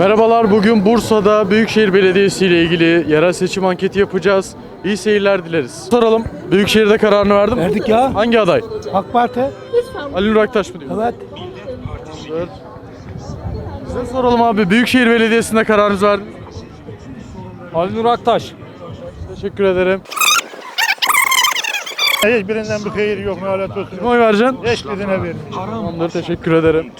Merhabalar, bugün Bursa'da Büyükşehir Belediyesi ile ilgili yerel seçim anketi yapacağız. İyi seyirler dileriz. Soralım, Büyükşehir'de kararını verdin mi? Verdik ya. Hangi aday? AK Parti. Ali Nur Aktaş mı diyor? Evet. Evet. Size soralım abi, Büyükşehir Belediyesi'nde kararınızı verdiniz? Ali Nur Aktaş. Teşekkür ederim. Hiçbirinden bir hayır yok ne alet olsun. Kime oy vereceksin? Hiçbirine verin. Tamamdır, teşekkür ederim.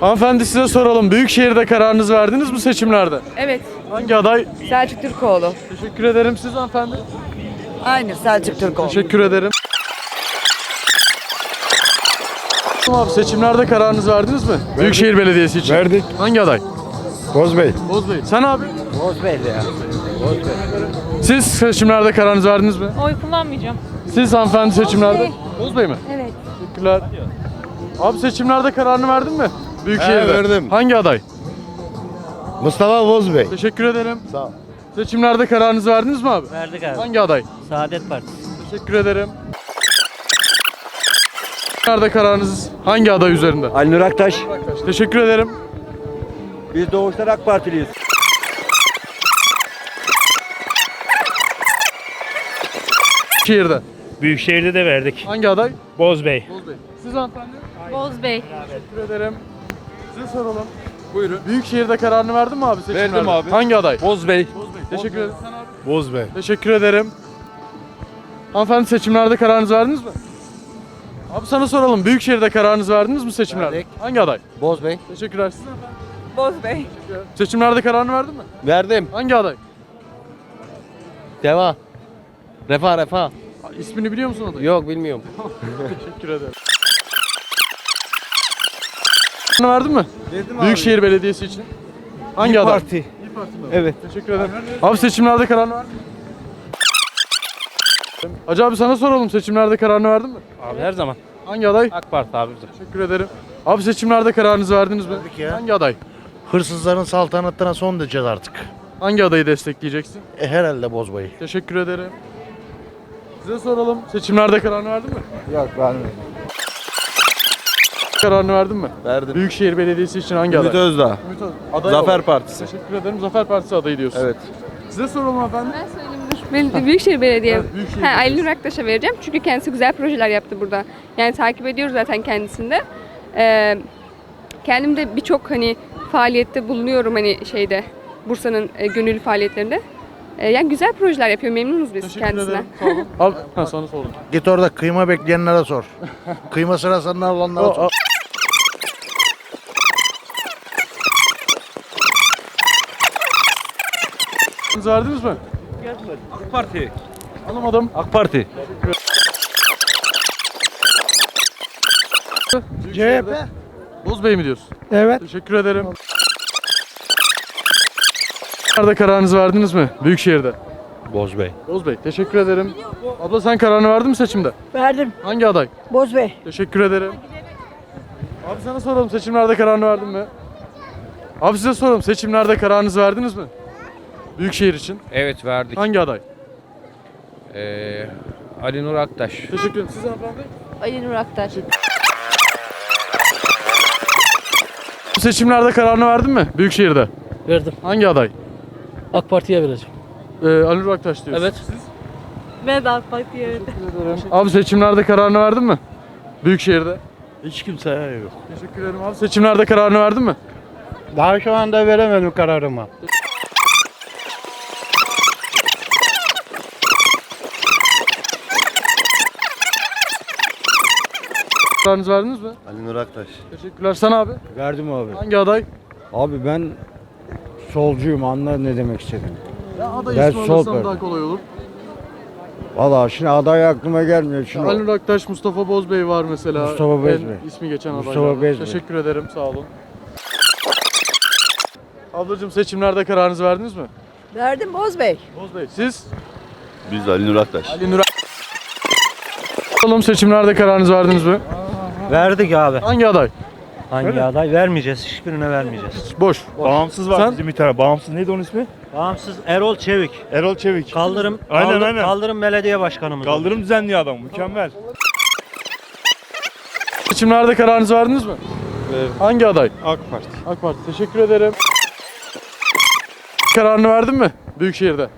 Hanımefendi size soralım, Büyükşehir'de kararınızı verdiniz mi seçimlerde? Evet, Hangi aday? Selçuk Türkoğlu. Teşekkür ederim siz hanımefendi. Aynı Selçuk Türkoğlu. Teşekkür ederim. Abi seçimlerde kararınızı verdiniz mi? Büyükşehir Belediyesi için. Verdik. Hangi aday? Bozbey. Boz Bey. Sen abi? Bozbey ya. Siz seçimlerde kararınızı verdiniz mi? Oy kullanmayacağım. Siz hanımefendi seçimlerde? Bey. Boz Bey mi? Evet. Teşekkürler. Abi seçimlerde kararını verdin mi? Büyükşehir'de. He, verdim. Hangi aday? Mustafa Bozbey. Teşekkür ederim. Sağ ol. Seçimlerde kararınızı verdiniz mi abi? Verdik abi. Hangi aday? Saadet Partisi. Teşekkür ederim. Nerede kararınız hangi aday üzerinde? Ali Nur Aktaş. Teşekkür ederim. Biz doğuştan AK Partiliyiz. Şehirde. Büyükşehir'de de verdik. Hangi aday? Bozbey. Boz Bey. Siz hanımefendi? Boz Bey. Teşekkür ederim. Size soralım. Buyurun. Büyükşehir'de kararını verdin mi abi seçimlerde? Verdim abi. Hangi aday? Boz Bey. Boz Bey. Teşekkür ederim. Sen abi? Bozbey. Teşekkür ederim. Hanımefendi seçimlerde kararınızı verdiniz mi? Abi sana soralım. Büyükşehir'de kararınızı verdiniz mi seçimlerde? Verdik. Hangi aday? Bozbey. Teşekkürler. Siz efendim? Boz Bey. Seçimlerde kararını verdin mi? Verdim. Hangi aday? Deva. Refah refah. İsmini biliyor musun adayı? Yok bilmiyorum. Teşekkür ederim. Verdin mi? Verdim Büyükşehir Belediyesi için. Hangi aday? Parti. İyi Parti mi? Evet. Teşekkür ederim. Abi seçimlerde kararını verdin mi? Hacı abi sana soralım. Seçimlerde kararını verdin mi? Abi her zaman. Hangi aday? AK Parti abi bize. Teşekkür ederim. Abi seçimlerde kararınızı verdiniz mi? Verdik ya. Hangi aday? Hırsızların saltanatına son diyeceğiz artık. Hangi adayı destekleyeceksin? E, herhalde Bozbey. Teşekkür ederim. Size soralım. Seçimlerde kararını verdin mi? Yok vermedim. Kararını verdin mi? Verdim. Büyükşehir Belediyesi için hangi Ümit aday? Özdağ. Ümit Özdağ. Aday Zafer olarak. Partisi. Teşekkür ederim. Zafer Partisi adayı diyorsun. Evet. Size soralım efendim. Ben söyleyeyim dur. Büyükşehir Belediye. Evet, Büyükşehir ha, Ali Belediyesi. Nur Aktaş'a vereceğim çünkü kendisi güzel projeler yaptı burada. Yani takip ediyoruz zaten kendisinde. Ee, kendim de birçok hani faaliyette bulunuyorum hani şeyde Bursa'nın e, gönüllü faaliyetlerinde. Ee, yani güzel projeler yapıyor. Memnunuz biz Teşekkür kendisine. Abi, ha, sana sordum. Git orada kıyma bekleyenlere sor. kıyma sırasında olanlara sor. Verdiniz mi? AK Parti. Alamadım. AK Parti. CHP. Boz Bey mi diyorsun? Evet. Teşekkür ederim. Nerede kararınızı verdiniz mi? Büyükşehir'de. Bozbey. Boz Bey. Teşekkür ederim. Abla sen kararını verdin mi seçimde? Verdim. Hangi aday? Boz Bey. Teşekkür ederim. Abi sana soralım seçimlerde kararını verdin mi? Abi size soralım seçimlerde kararınızı verdiniz mi? Büyükşehir için. Evet verdik. Hangi aday? Ee, Ali Nur Aktaş. Teşekkür ederim. Siz hanımefendi? Ali Nur Aktaş. Seçimlerde kararını verdin mi? Büyükşehir'de. Verdim. Hangi aday? AK Parti'ye vereceğim. Ee, Ali Nur Aktaş diyorsun. Evet. Ben de AK Parti'ye verdim. Abi seçimlerde kararını verdin mi? Büyükşehir'de. Hiç kimseye yok. Teşekkür ederim abi. Seçimlerde kararını verdin mi? Daha şu anda veremedim kararımı. Kararınızı verdiniz mi? Ali Nur Aktaş. Teşekkürler. Sana abi. Verdim abi. Hangi aday? Abi ben solcuyum anla ne demek istedim. Ya aday Ben parti. daha kolay olur. Valla şimdi aday aklıma gelmiyor. Şimdi Ali Nur Aktaş, Mustafa Bozbey var mesela. Mustafa Bozbey. En ismi geçen Mustafa adaylar. Bozbey. Teşekkür ederim. Sağ olun. Ablacığım seçimlerde kararınızı verdiniz mi? Verdim Boz Bey. Bozbey. Siz? Biz Ali Nur Aktaş. Ali Nur Bakalım seçimlerde kararınızı verdiniz mi? Verdik abi. Hangi aday? Hangi aday? Vermeyeceğiz. Hiçbirine vermeyeceğiz. Boş. Bağımsız var Sen? bizim bir tane. Bağımsız neydi onun ismi? Bağımsız Erol Çevik. Erol Çevik. Kaldırım, Aynen, kaldır- aynen. Kaldırım Belediye Başkanımız. Kaldırım düzenliyor adam. Mükemmel. Seçimlerde kararınızı verdiniz mi? Hangi aday? AK Parti. AK Parti. Teşekkür ederim. Kararını verdin mi? Büyükşehir'de.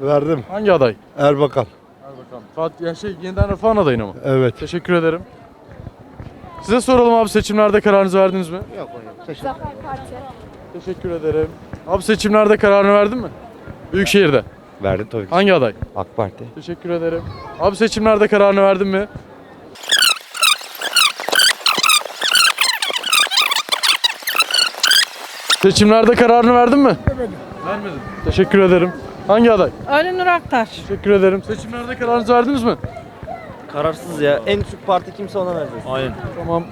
Verdim. Hangi aday? Erbakan. Erbakan. Fatih, ya şey yeniden refahın adayına mı? Evet. Teşekkür ederim. Size soralım abi seçimlerde kararınızı verdiniz mi? Yok Teşekkür ederim. Abi seçimlerde kararını verdin mi? Büyükşehir'de. Verdim tabii ki. Hangi aday? AK Parti. Teşekkür ederim. Abi seçimlerde kararını verdin mi? Seçimlerde kararını verdin mi? Vermedim. Vermedim. Teşekkür ederim. Hangi aday? Ali Nur Aktaş. Teşekkür ederim. Seçimlerde kararınızı verdiniz mi? Kararsız ya. En düşük parti kimse ona vereceğiz. Aynen. Tamam.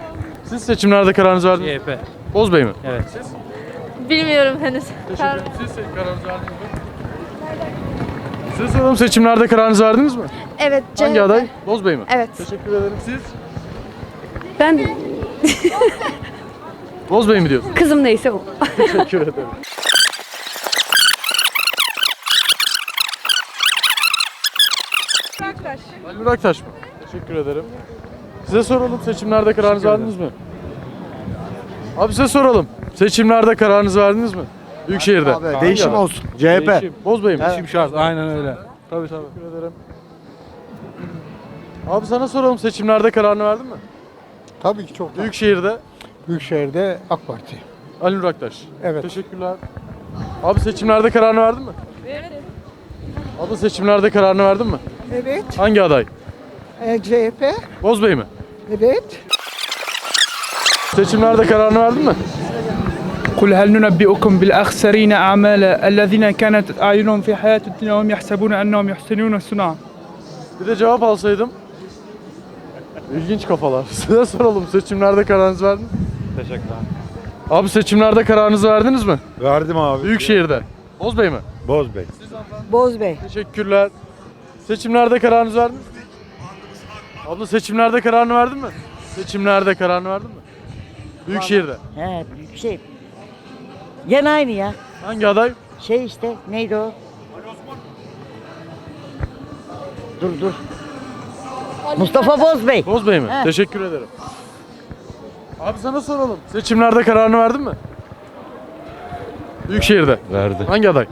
Siz seçimlerde kararınızı verdiniz mi? CHP. Boz Bey mi? Evet. Bilmiyorum henüz. Teşekkür ederim. Siz se- kararınızı verdiniz mi? Size soralım seçimlerde kararınızı verdiniz mi? Evet. Hangi CHP. aday? Boz Bey mi? Evet. Teşekkür ederim. Siz? Ben Boz Bey mi diyorsunuz? kızım neyse o. Teşekkür ederim. Ali Nur Aktaş mı? Teşekkür ederim. Size soralım seçimlerde kararınızı verdiniz mi? Abi size soralım. Seçimlerde kararınızı verdiniz mi? Büyükşehir'de. Abi, değişim olsun. CHP. Değişim. Boz Bey mi? Değişim şart. Aynen öyle. Tabii tabii. Teşekkür ederim. Abi sana soralım seçimlerde kararını verdin mi? Tabii ki çok. Büyükşehir'de Büyükşehir'de AK Parti. Ali Nur Aktaş. Evet. Teşekkürler. Abi seçimlerde kararını verdin mi? Evet. Abla seçimlerde kararını verdin mi? Evet. Hangi aday? CHP. Boz Bey mi? Evet. Seçimlerde kararını verdin mi? قل هل ننبئكم بالأخسرين أعمالا الذين كانت أعينهم في حياة الدنيا وهم يحسبون أنهم يحسنون صنعا Bir de cevap alsaydım. İlginç kafalar. Size soralım. Seçimlerde kararınızı verdin mi? Teşekkürler. Abi seçimlerde kararınızı verdiniz mi? Verdim abi. Büyükşehir'de. Boz Bey mi? Boz Bey. Boz Bey. Teşekkürler. Seçimlerde kararınızı verdiniz mi? Abla seçimlerde kararını verdin mi? Seçimlerde kararını verdin mi? Büyükşehir'de. He büyük şey. Gene aynı ya. Hangi aday? Şey işte neydi o? Dur dur. Mustafa Boz Bey. Boz Bey mi? He. Teşekkür ederim. Abi sana soralım. Seçimlerde kararını verdin mi? Büyükşehir'de. Verdi. Hangi aday?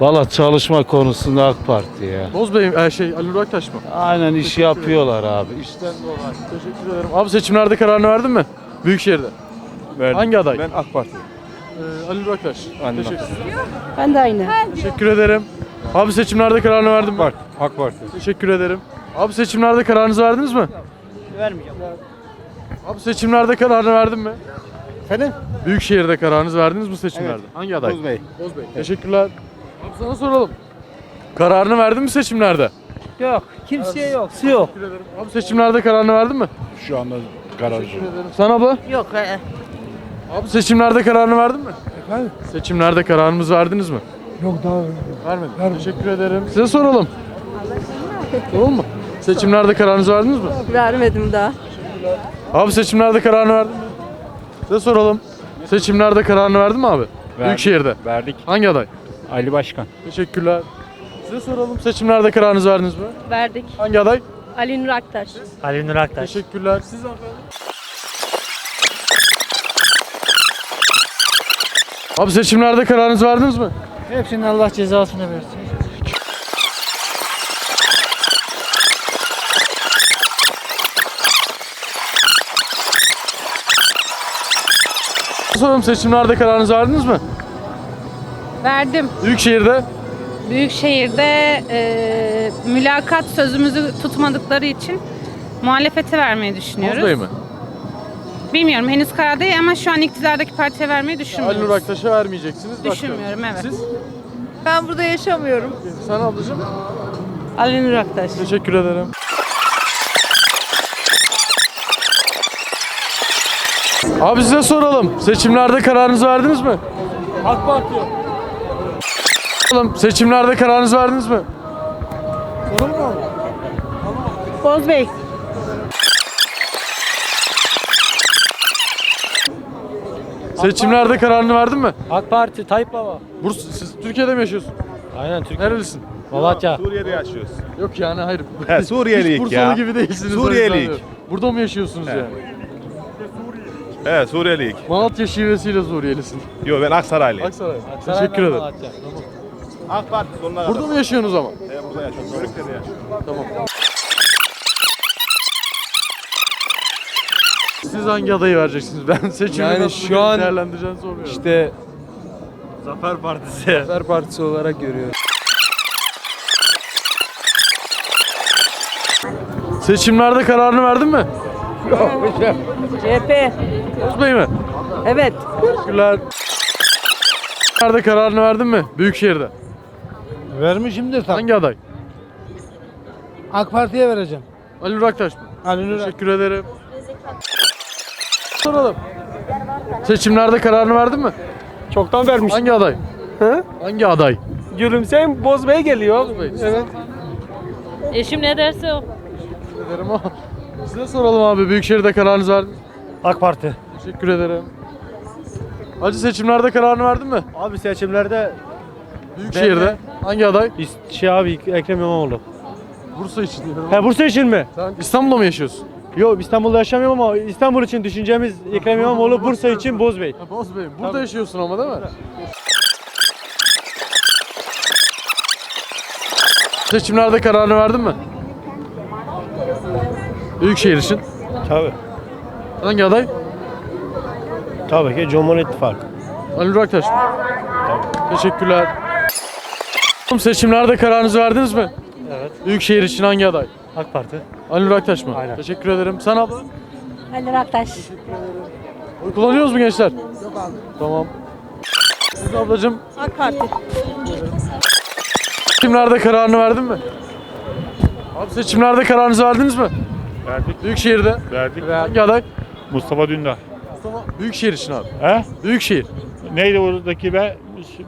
Valla çalışma konusunda AK Parti ya. Boz Bey? Ee, şey Ali Nur Aktaş mı? Aynen işi yapıyorlar abi. İşten dolayı. Teşekkür ederim. Abi seçimlerde kararını verdin mi? Büyükşehir'de. Verdim. Hangi aday? Ben AK Parti. Ee, Ali Nur Aktaş. Nur Teşekkür, Ben de aynı. Teşekkür ederim. Abi seçimlerde kararını verdin mi? AK Parti. Teşekkür ederim. Abi seçimlerde kararınızı verdiniz mi? Vermeyeceğim. Abi seçimlerde kararını verdin mi? Efendim? Büyükşehir'de kararınızı verdiniz mi seçimlerde? Hangi aday? Boz Bey. Boz Bey. Teşekkürler. Abi sana soralım. Kararını verdin mi seçimlerde? Yok. Kimseye yok. Yok. Teşekkür ederim. Abi seçimlerde kararını verdin mi? Şu anda karar Teşekkür ederim. Sen abla? Yok. he. Abi seçimlerde kararını verdin mi? Efendim? Seçimlerde kararınızı verdiniz mi? Yok daha Vermedim. Teşekkür ederim. Size soralım. Soralım mı? Seçimlerde kararınızı verdiniz mi? Vermedim daha. Abi seçimlerde kararını verdin mi? Size soralım. Seçimlerde kararını verdin mi abi? Büyükşehir'de. Verdik. Hangi aday? Ali Başkan. Teşekkürler. Size soralım. Seçimlerde kararınızı verdiniz mi? Verdik. Hangi aday? Ali Nur Aktaş. Ali Nur Aktaş. Teşekkürler. Siz hanımefendi? Abi seçimlerde kararınızı verdiniz mi? Hepsinin Allah cezasını versin. Soralım seçimlerde kararınızı verdiniz mi? Verdim. Büyükşehir'de. Büyükşehir'de e, mülakat sözümüzü tutmadıkları için muhalefete vermeyi düşünüyoruz. Bey mi? Bilmiyorum henüz karar değil ama şu an iktidardaki partiye vermeyi Ali düşünmüyoruz. Nur Aktaş'a vermeyeceksiniz. başka. Düşünmüyorum, evet. Siz? Ben burada yaşamıyorum. Sen ablacığım? Ali Nur Aktaş. Teşekkür ederim. Abi size soralım. Seçimlerde kararınızı verdiniz mi? AK Parti. Soralım. Seçimlerde kararınızı verdiniz mi? Boz Bey. Seçimlerde kararını verdin mi? AK Parti, Tayyip Baba. Burs, siz Türkiye'de mi yaşıyorsun? Aynen Türkiye. Nerelisin? Malatya. Suriye'de yaşıyoruz. Yok yani hayır. He, Suriyeliyik Hiç Bursalı ya. gibi değilsiniz. o yüzden Suriyeliyik. Burada mı yaşıyorsunuz yani? Evet Suriyeliyik. Malatya şivesiyle Suriyelisin. Yo ben Aksaraylıyım. Aksaray. Teşekkür ederim. AK Parti sonuna Burada mı yaşıyorsunuz ama? Evet, burada yaşıyorum. Bölükleri yaşıyorum. Tamam. Siz hangi adayı vereceksiniz? Ben seçimi Yani nasıl şu an değerlendireceğini sormuyorum. İşte Zafer Partisi. Zafer Partisi olarak görüyorum. Seçimlerde kararını verdin mi? CHP. Oğuz Bey mi? Evet. Teşekkürler. Nerede kararını verdin mi? Büyükşehir'de. Vermişimdir tam. Hangi aday? AK Parti'ye vereceğim. Ali Uraktaş mı? Ali Nur Teşekkür ederim. Soralım. Seçimlerde kararını verdin mi? Çoktan vermiş. Hangi aday? Hı? Hangi aday? Gülümseyin Bozbey geliyor. Bey. Evet. Eşim ne derse o. Teşekkür ederim ama size soralım abi. Büyükşehir'de kararınızı verdiniz mi? AK Parti. Teşekkür ederim. Hacı seçimlerde kararını verdin mi? Abi seçimlerde Büyükşehir'de. Hangi aday? şey abi Ekrem İmamoğlu. Bursa için diyorum. He Bursa için mi? Sen İstanbul'da mı yaşıyorsun? Yok İstanbul'da yaşamıyorum ama İstanbul için düşüncemiz Ekrem İmamoğlu, Bursa için Bozbey. Ha, Boz Bey. Burada yaşıyorsun ama değil mi? Seçimlerde kararını verdin mi? Büyükşehir için. Tabii. Hangi aday? Tabii ki Cumhur İttifakı. Ali Buraktaş mı? Teşekkürler. Seçimlerde kararınızı verdiniz mi? Evet. Büyükşehir için hangi aday? AK Parti. Ali Buraktaş mı? Aynen. Teşekkür ederim. Sen abla? Ali Aktaş. Oy kullanıyoruz mu gençler? Yok abi. Tamam. Siz ablacığım AK Parti. seçimlerde kararını verdin mi? Abi seçimlerde kararınızı verdiniz mi? Verdik. Büyükşehir'de. Verdik. Hangi aday? Mustafa Dündar. Büyükşehir için abi. He? Büyükşehir. Neydi oradaki be?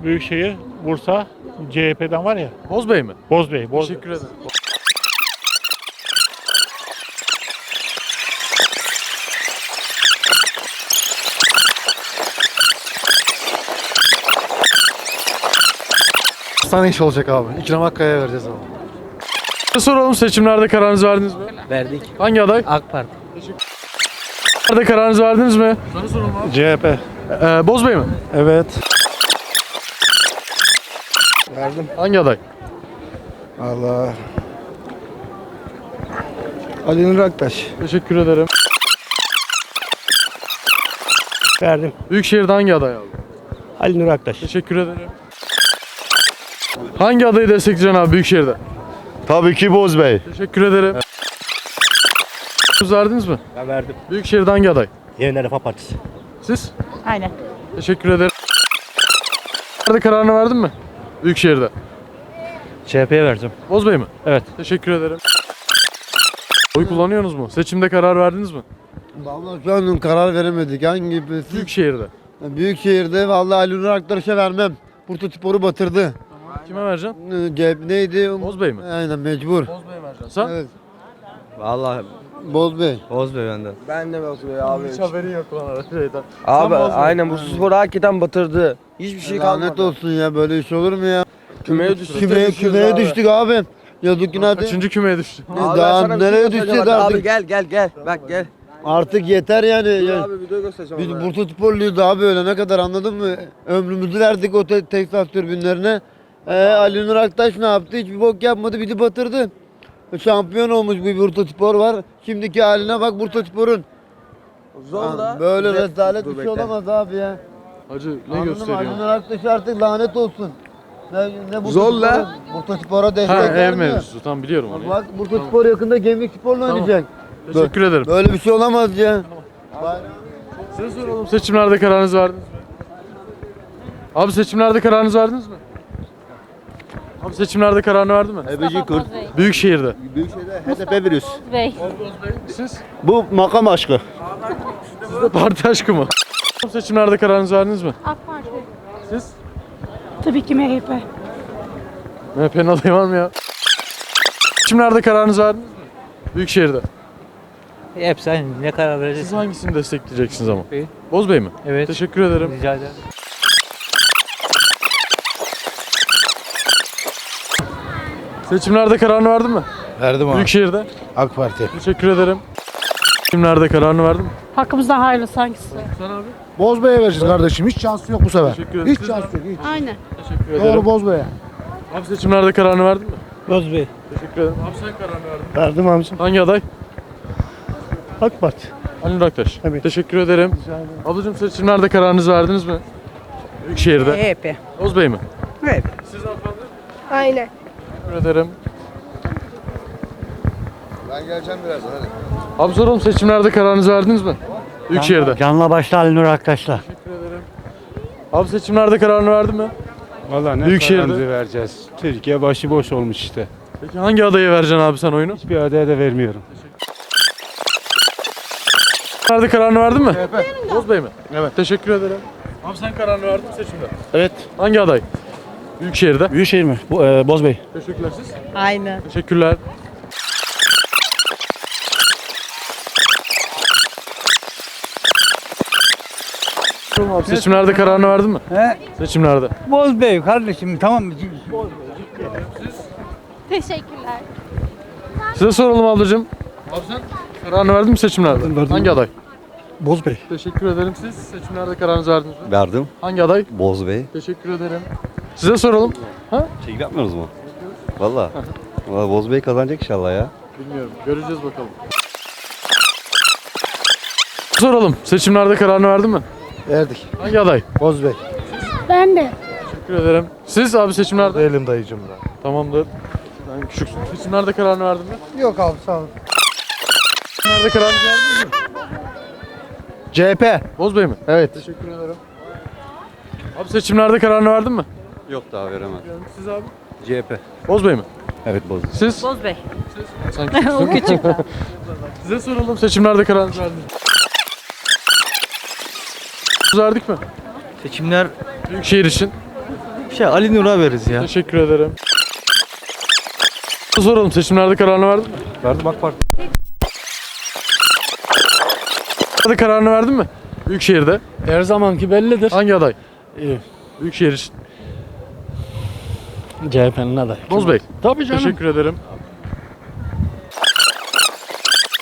Büyükşehir, Bursa, CHP'den var ya. Boz Bey mi? Bozbey. Boz Teşekkür ederim. Sana iş olacak abi. İkram Hakkı'ya vereceğiz abi. Size soralım seçimlerde kararınızı verdiniz mi? Verdik. Hangi aday? AK Parti. Nerede kararınızı verdiniz mi? Sana soralım abi. CHP. Ee, Boz Bey mi? Evet. Hangi aday? Allah. Ali Nur Aktaş. Teşekkür ederim. Verdim. Büyükşehir'de hangi aday abi? Ali Nur Aktaş. Teşekkür ederim. Hangi adayı destekleyeceksin abi Büyükşehir'de? Tabii ki Bozbey. Teşekkür ederim. Siz verdiniz mi? Ben verdim. Büyükşehir'de hangi aday? Yeniden Refah Partisi. Siz? Aynen. Teşekkür ederim. Nerede kararını verdin mi? Büyükşehir'de. CHP'ye verdim. Boz Bey mi? Evet. Teşekkür ederim. Oy kullanıyorsunuz mu? Seçimde karar verdiniz mi? Vallahi şu an karar veremedik. Hangi? Büyükşehir'de. Büyükşehir'de vallahi Ali Nur Aktaş'a vermem. Bursa Spor'u batırdı. Kime vereceksin? Ee, Cep neydi? Boz Bey mi? Aynen mecbur. Boz Bey'e vereceksin. Sen? Evet. Vallahi Boz Bey. Bozbey benden. Ben de Bozbey abi. Hiç haberin yok lan şeyden. Abi Sen aynen bu sporu hakikaten batırdı. Hiçbir şey kalmadı. Lanet olsun ya böyle iş olur mu ya? Kümeye düştük. Kümeye, kümeye düştük abi. Yazık günah değil. Kaçıncı kümeye düştü? Ne, Abi ben Daha sana bir şey nereye göstereceğim düşeceğiz. Abi artık? gel gel gel. Bak gel. Artık yeter yani. Dur Ya- abi video göstereceğim. Biz. Bursa Sporluyuz abi ölene kadar anladın mı? Ömrümüzü verdik o te- Texas türbünlerine. Ee, Ali Nur Aktaş ne yaptı? Hiçbir bok yapmadı bizi batırdı. Şampiyon olmuş bir Bursa Spor var. Şimdiki haline bak Bursa Spor'un. Zorla. Böyle Dur, rezalet dur bir şey bekle. olamaz abi ya. Hacı ne gösteriyor? Ali Nur Aktaş artık lanet olsun. Ne, ne Bursa Zorla. Spor'a- Bursa Spor'a destek Ha ev vermiyor. mevzusu tam biliyorum onu. Bak Bursa Spor yakında Gemlik Spor'la Tamam. oynayacak. Teşekkür ederim. Böyle bir şey olamaz ya. Size soralım seçimlerde kararınızı verdiniz mi? Abi seçimlerde kararınızı verdiniz mi? Abi seçimlerde kararını verdi mi? Ebeci Kürt. Büyükşehir'de. Büyükşehir'de HDP veriyoruz. Bey. Siz? Bu makam aşkı. Sizde parti aşkı mı? Seçimlerde kararınızı verdiniz mi? AK Parti. Siz? Tabii ki MHP. MHP'nin adayı var mı ya? Seçimlerde kararınızı verdiniz mi? Büyükşehir'de. Hepsi ne karar vereceğiz? Siz hangisini destekleyeceksiniz ama? Bey. Boz Bey mi? Evet. Teşekkür ederim. Rica ederim. Seçimlerde kararını verdin mi? Verdim abi. Büyükşehir'de. AK Parti. Teşekkür ederim. Seçimlerde kararını verdin mi? Hakkımızda hayırlısı hangisi? Sen abi? Bozbey'e vereceğiz kardeşim. Hiç şansı yok bu sefer. Teşekkür ederim. Hiç Siz şansı abi? yok. Hiç. Aynen. Teşekkür ederim. Doğru Bozbey'e. Abi seçimlerde kararını verdin mi? Bozbey. Teşekkür ederim. Abi sen kararını verdin. mi? Verdim abicim. Hangi aday? AK Parti. Ali Aktaş. Evet. Teşekkür ederim. Ablacığım seçimlerde kararınızı verdiniz mi? Büyükşehir'de. CHP. Bozbey mi? Evet. Siz hanımefendi? Aynen. Teşekkür ederim. Ben geleceğim birazdan hadi. Abi soralım seçimlerde kararınızı verdiniz mi? Büyükşehir'de. Canla başla Ali Nur Aktaş'la. Teşekkür ederim. Abi seçimlerde kararını verdin mi? Valla ne Büyükşehir'de. kararımızı vereceğiz. Türkiye başıboş olmuş işte. Peki hangi adaya vereceksin abi sen oyunu? Hiçbir adaya da vermiyorum. Nerede kararını verdin mi? CHP. Bozbey mi? Evet. Teşekkür ederim. Abi sen kararını verdin mi seçimde? Evet. Hangi aday? Büyükşehir'de. Büyükşehir mi? Bu, e, Bozbey. Teşekkürler siz. Aynen. Teşekkürler. Abi seçimlerde kararını verdin mi? He? Seçimlerde. Bozbey kardeşim tamam. Teşekkürler. Size soralım ablacığım. Abi sen kararını verdin mi seçimlerde? Verdim. Hangi aday? Bozbey. Teşekkür ederim. Siz seçimlerde kararınızı verdiniz mi? Verdim. Hangi aday? Bozbey. Teşekkür ederim. Size soralım. Çekim yapmıyoruz mu? Valla. Valla Bozbey kazanacak inşallah ya. Bilmiyorum. Göreceğiz bakalım. Soralım. Seçimlerde kararını verdin mi? Verdik. Hangi aday? Bozbey. Ben de. Teşekkür ederim. Siz abi seçimlerde? Elim dayıcım da. Tamamdır. Ben küçüksün. Seçimlerde kararını verdin mi? Yok abi sağ ol. Seçimlerde kararını verdiniz mi? CHP. Bozbey mi? Evet. Teşekkür ederim. Abi seçimlerde kararını verdin mi? Yok daha veremem. Siz abi? CHP. Bozbey mi? Evet Bozbey. Siz? Bozbey. Sen küçüksün. Size soralım seçimlerde kararınızı verdiniz? Verdik mi? Seçimler Büyükşehir için. şey Ali Nur'a veririz ya. Teşekkür ederim. Soralım seçimlerde kararını verdin mi? Verdim AK Parti. Hadi kararını verdin mi? Büyükşehir'de. Her zamanki bellidir. Hangi aday? İyi. Büyükşehir için. CHP'nin adayı. Bozbey. Tabii canım. Teşekkür ederim.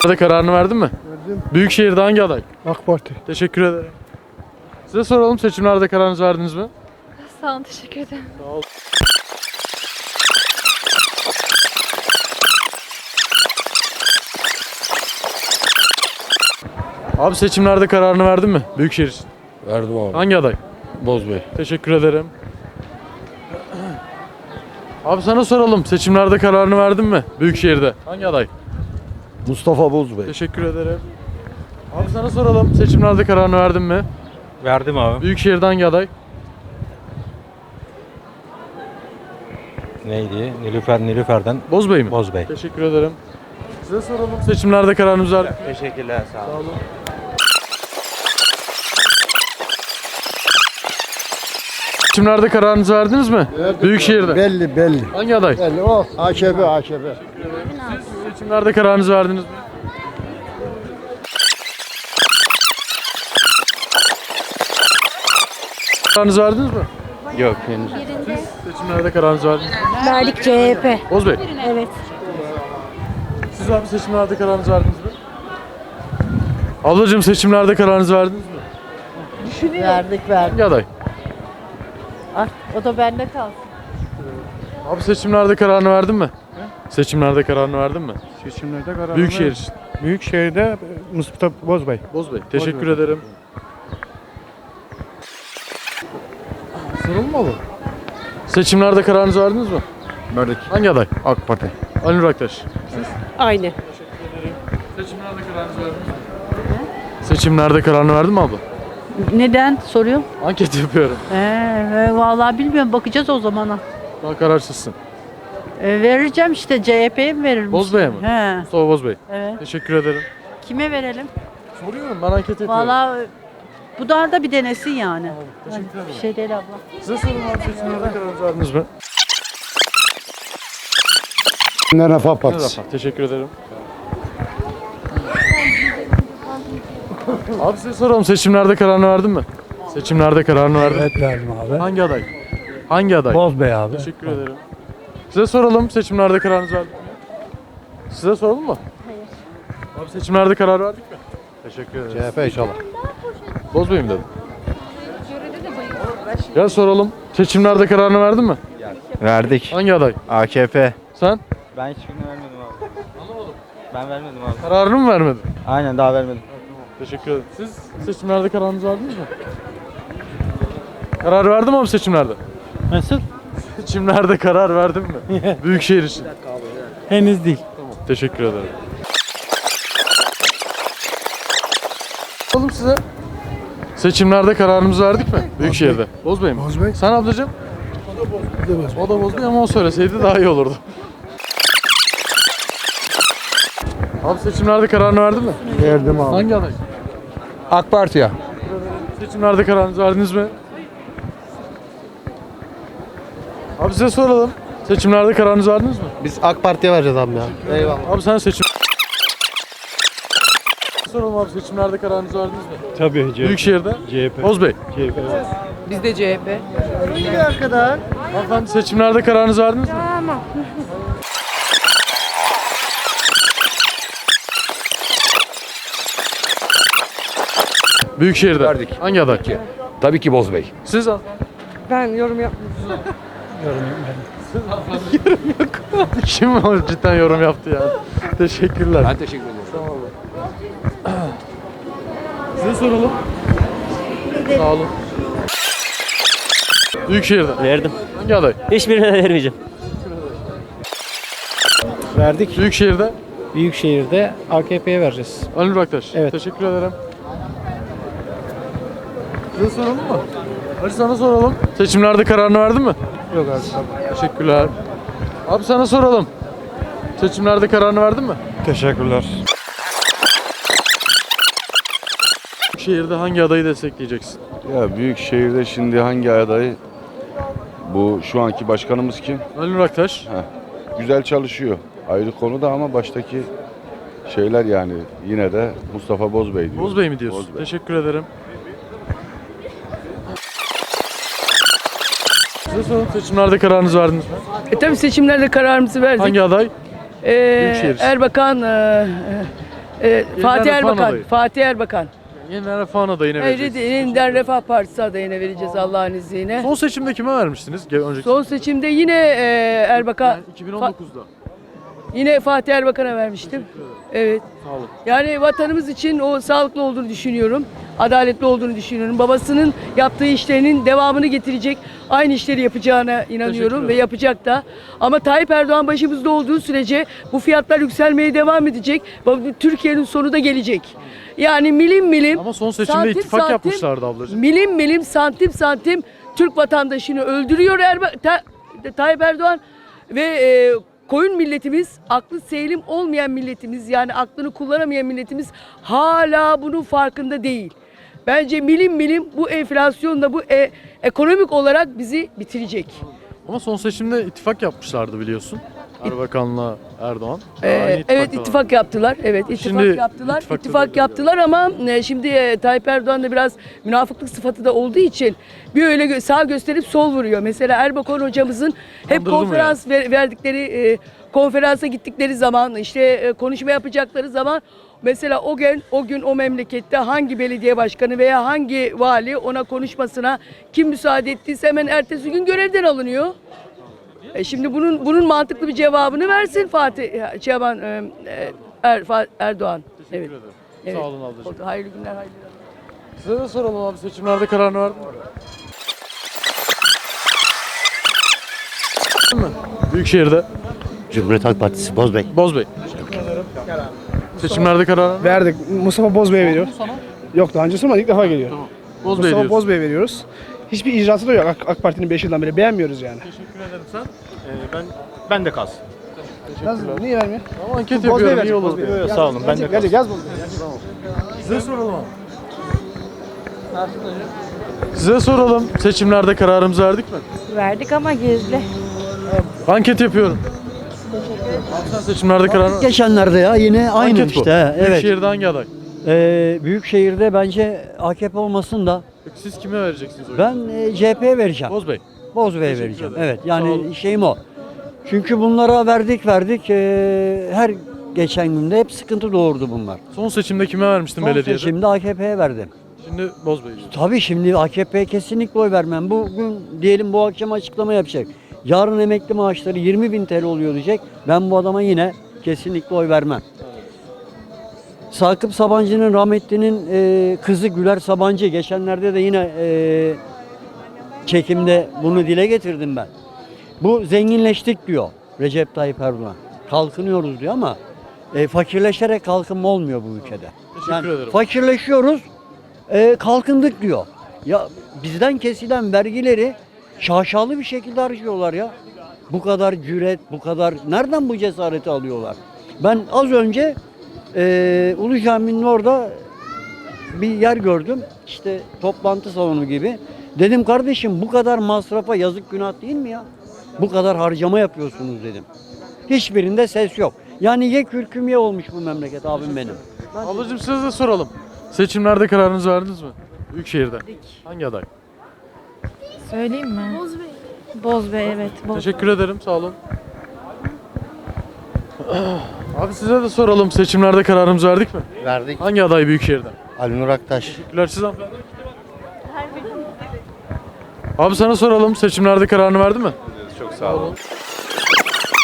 Hadi kararını verdin mi? Verdim. Büyükşehir'de hangi aday? AK Parti. Teşekkür ederim. Size soralım seçimlerde kararınızı verdiniz mi? Sağ olun teşekkür ederim. Abi seçimlerde kararını verdin mi? Büyükşehir için. Verdim abi. Hangi aday? Bozbey. Teşekkür ederim. Abi sana soralım. Seçimlerde kararını verdin mi? Büyükşehir'de. Hangi aday? Mustafa Bozbey. Teşekkür ederim. Abi sana soralım. Seçimlerde kararını verdin mi? Verdim abi. Büyükşehir'de hangi aday? Neydi? Nilüfer Nilüfer'den Bozbey mi? Bozbey. Teşekkür ederim. Size soralım. Seçimlerde kararınızı verdin mi? Teşekkürler sağ olun. Sağ olun. Seçimlerde kararınızı verdiniz mi? Büyükşehir'de. Belli belli. Hangi aday? Belli o. AKP AKP. Siz seçimlerde kararınızı verdiniz mi? Kararınızı verdiniz mi? Yok henüz. Seçimlerde kararınızı verdiniz mi? Verdik CHP. Bozbey. Evet. Siz abi seçimlerde kararınızı verdiniz mi? Ablacığım seçimlerde kararınızı verdiniz mi? Verdik verdik. Hangi aday? Ah, o da bende kalsın. Abi seçimlerde kararını verdin mi? Seçimlerde kararını verdin mi? Seçimlerde karar Büyükşehir için. Büyükşehir'de Mustafa Bozbey. Bozbey. Teşekkür ederim. Soralım mı abi? Seçimlerde kararınızı verdiniz mi? Verdik. Hangi aday? AK Parti. Ali Aktaş. Aynı. Seçimlerde kararınızı verdiniz mi? Seçimlerde kararını verdin mi abla? Neden soruyor? Anket yapıyorum. Ee, vallahi bilmiyorum bakacağız o zamana. Daha kararsızsın. Ee, vereceğim işte CHP'ye mi veririm? Bozbey'e mi? He. Mustafa Bozbey. Evet. Teşekkür ederim. Kime verelim? Soruyorum ben anket yapıyorum. Vallahi bu da da bir denesin yani. Teşekkür ederim. Bir şey değil abla. Size sorun abi seçimlerde kararınızı verdiniz mi? Refah Partisi. Teşekkür ederim. Abi size soralım seçimlerde kararını verdin mi? Seçimlerde kararını verdin. Evet verdim abi. Hangi aday? Hangi aday? Bozbey abi. Teşekkür ederim. Size soralım seçimlerde kararınızı verdin mi? Size soralım mı? Hayır. Abi seçimlerde karar verdik mi? Teşekkür ederim. CHP inşallah. Bozmayayım dedim. Gel soralım. Seçimlerde kararını verdin mi? Verdik. Hangi aday? AKP. Sen? Ben hiçbirini vermedim abi. Ben vermedim abi. Kararını mı vermedin? Aynen daha vermedim. Teşekkür ederim. Siz seçimlerde kararınızı verdiniz mi? Karar verdim abi seçimlerde. Nasıl? Seçimlerde karar verdin mi? Büyükşehir için. Henüz değil. Teşekkür ederim. Oğlum size. Seçimlerde kararımızı verdik mi? Büyükşehir'de. Bozbey mi? Bozbey. Sen ablacığım? O da Bozbey. O da Bozbey ama o söyleseydi daha iyi olurdu. Abi seçimlerde kararını verdin mi? Verdim abi. Hangi aday? AK Parti'ye. Seçimlerde kararınızı verdiniz mi? Abi size soralım. Seçimlerde kararınızı verdiniz mi? Biz AK Parti'ye vereceğiz abi ya. Eyvallah. Abi sen seçim... Soralım abi seçimlerde kararınızı verdiniz mi? Tabii CHP. Büyükşehir'de. CHP. Bozbey. CHP. Biz de CHP. Hanımefendi seçimlerde kararınızı verdiniz mi? Tamam. Büyükşehir'de. Verdik. Hangi aday? Tabii ki Bozbey. Siz al. Ben yorum yapmıyorum. yorum yok. Kim cidden yorum yaptı ya? Teşekkürler. Ben teşekkür ederim. Size soralım. Sağ olun. Büyükşehir'de. Verdim. Hangi aday? Hiçbirine vermeyeceğim. Verdik. Büyükşehir'de. Büyükşehir'de AKP'ye vereceğiz. Ali Nur Aktaş. Evet. Teşekkür ederim. Size soralım mı? Hadi sana soralım. Seçimlerde kararını verdin mi? Yok abi. Teşekkürler. Abi sana soralım. Seçimlerde kararını verdin mi? Teşekkürler. Şehirde hangi adayı destekleyeceksin? Ya büyük şehirde şimdi hangi adayı? Bu şu anki başkanımız kim? Ali Nur Aktaş. Güzel çalışıyor. Ayrı konu da ama baştaki şeyler yani yine de Mustafa Bozbey diyor. Boz Bey mi diyorsun? Bozbey. Teşekkür ederim. Size soralım seçimlerde kararınızı verdiniz mi? E tabii seçimlerde kararımızı verdik. Hangi aday? Ee, Büyükşehir. Erbakan, e, e, Fatih Refah'ın Erbakan, adayı. Fatih Erbakan. Yeniden Refah'ın adayına vereceksiniz. Evet, yeniden Refah Partisi adayına vereceğiz Allah'ın izniyle. Son seçimde kime vermiştiniz? Ge- Önceki Son seçimde yine e, Erbakan, Yani 2019'da. Yine Fatih Erbakan'a vermiştim. Evet. Sağ olun. Yani vatanımız için o sağlıklı olduğunu düşünüyorum. Adaletli olduğunu düşünüyorum. Babasının yaptığı işlerinin devamını getirecek aynı işleri yapacağına inanıyorum ve yapacak da. Ama Tayyip Erdoğan başımızda olduğu sürece bu fiyatlar yükselmeye devam edecek. Türkiye'nin sonu da gelecek. Yani milim milim Ama son seçimde Santim ittifak santim- yapmışlardı ablacığım. milim milim santim santim Türk vatandaşını öldürüyor Erba Ta- Tayyip Erdoğan ve e, koyun milletimiz, aklı selim olmayan milletimiz yani aklını kullanamayan milletimiz hala bunun farkında değil. Bence milim milim bu enflasyonla bu e- ekonomik olarak bizi bitirecek. Ama son seçimde ittifak yapmışlardı biliyorsun. Erbakan'la Erdoğan. Ee, Aynı evet ittifaktalar. ittifak yaptılar. Evet ittifak Şimdi yaptılar. İttifak değiller. yaptılar ama e, şimdi e, Tayyip Erdoğan da biraz münafıklık sıfatı da olduğu için bir öyle gö- sağ gösterip sol vuruyor. Mesela Erbakan hocamızın hep Kandırdı mı konferans ver- verdikleri e, konferansa gittikleri zaman işte e, konuşma yapacakları zaman mesela o gün o gün o memlekette hangi belediye başkanı veya hangi vali ona konuşmasına kim müsaade ettiyse hemen ertesi gün görevden alınıyor. E şimdi bunun bunun mantıklı bir cevabını versin Fatih Şaban e, e, er, Fa- Erdoğan. Teşekkür Evet. ederim. Evet. Sağ olun ablacığım. Hayırlı günler, hayırlı günler. Size de soralım abi seçimlerde kararını verdin mi? Büyükşehir'de. Cumhuriyet Halk Partisi Bozbey. Bozbey. Seçimlerde karar Verdik. Mustafa Bozbey'e veriyor. Yok daha önce sormadı ilk defa geliyor. Bozbey Mustafa diyorsun. Bozbey'e veriyoruz. Hiçbir icraatı da yok AK, AK Parti'nin 5 yıldan beri beğenmiyoruz yani. Teşekkür ederim sen. ben ben de kalsın. Nasıl? Niye vermiyor? Ama anket yapıyorum iyi olur. diye. Sağ olun ben de Gelecek yaz bunu. Size soralım abi. Size soralım. Seçimlerde kararımızı verdik mi? Verdik ama gizli. Anket yapıyorum. Abi sen seçimlerde ver. Geçenlerde ya yine aynı Anket bu. işte. Evet. Büyükşehir'de hangi aday? Ee, Büyükşehir'de bence AKP olmasın da Peki Siz kime vereceksiniz oyu? ben e, CHP'ye vereceğim. Bozbey. Bozbey'e Teşekkür vereceğim. ederim. Evet Sağ yani şeyim o. Çünkü bunlara verdik verdik. e, her geçen günde hep sıkıntı doğurdu bunlar. Son seçimde kime vermiştin Son belediyede? seçimde AKP'ye verdim. Şimdi Bozbey. Tabii şimdi AKP'ye kesinlikle oy vermem. Bugün diyelim bu akşam açıklama yapacak. Yarın emekli maaşları 20 bin TL oluyor diyecek. Ben bu adama yine kesinlikle oy vermem. Sakıp Sabancı'nın rahmetlinin e, kızı Güler Sabancı geçenlerde de yine e, çekimde bunu dile getirdim ben. Bu zenginleştik diyor Recep Tayyip Erdoğan. Kalkınıyoruz diyor ama e, fakirleşerek kalkınma olmuyor bu ülkede. Teşekkür ederim. Fakirleşiyoruz, e, kalkındık diyor. Ya bizden kesilen vergileri şaşalı bir şekilde harcıyorlar ya. Bu kadar cüret, bu kadar nereden bu cesareti alıyorlar? Ben az önce e, Ulu Cami'nin orada bir yer gördüm. İşte toplantı salonu gibi. Dedim kardeşim bu kadar masrafa yazık günah değil mi ya? Bu kadar harcama yapıyorsunuz dedim. Hiçbirinde ses yok. Yani ye kürküm ye olmuş bu memleket abim benim. Ablacığım size de soralım. Seçimlerde kararınızı verdiniz mi? Büyükşehir'de. Hangi aday? Söyleyeyim mi? Bozbey. Bozbey evet. Teşekkür ederim. Sağ olun. Abi size de soralım. Seçimlerde kararımızı verdik mi? Verdik. Hangi aday Büyükşehir'den? Ali Nur Aktaş. Teşekkürler siz hanımefendi. Abi sana soralım. Seçimlerde kararını verdin mi? Çok sağ olun.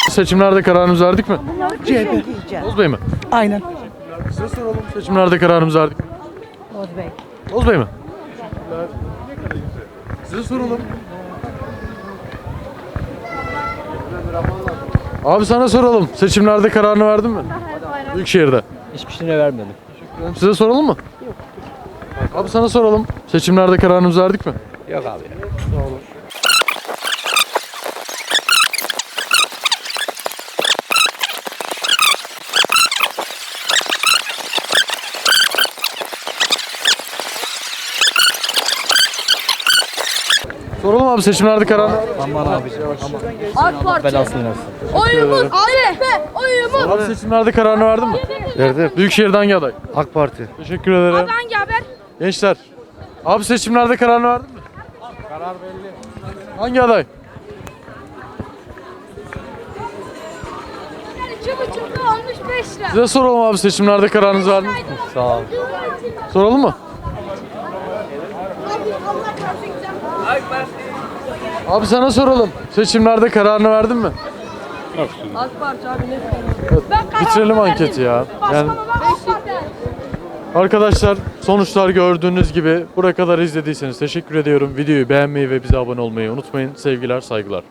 Seçimlerde kararımızı verdik mi? CHP. Bozbey mi? Aynen. Size soralım. Seçimlerde kararımızı verdik mi? Bozbey. Bozbey mi? Size soralım. Abi sana soralım. Seçimlerde kararını verdin mi? Büyükşehir'de. Hiçbir şeyine vermedim. Size soralım mı? Abi sana soralım. Seçimlerde kararımızı verdik mi? Yok abi. Soralım abi seçimlerde mi? Aman abi. AK Parti. Belasını versin. Oyumuz AKP. Oyumuz. Abi seçimlerde kararını verdin mi? Verdim. Büyükşehir'de hangi aday? AK Parti. Teşekkür ederim. Hangi haber? Gençler. Abi seçimlerde kararını verdin mi? Karar belli. Hangi aday? Çubuk çubuk olmuş 5 lira. Size soralım abi seçimlerde kararınızı verdiniz mi? Sağ ol. Soralım mı? Abi sana soralım. Seçimlerde kararını verdin mi? AK Parti abi ne? Bitirelim anketi ya. Yani arkadaşlar sonuçlar gördüğünüz gibi buraya kadar izlediyseniz teşekkür ediyorum. Videoyu beğenmeyi ve bize abone olmayı unutmayın. Sevgiler, saygılar.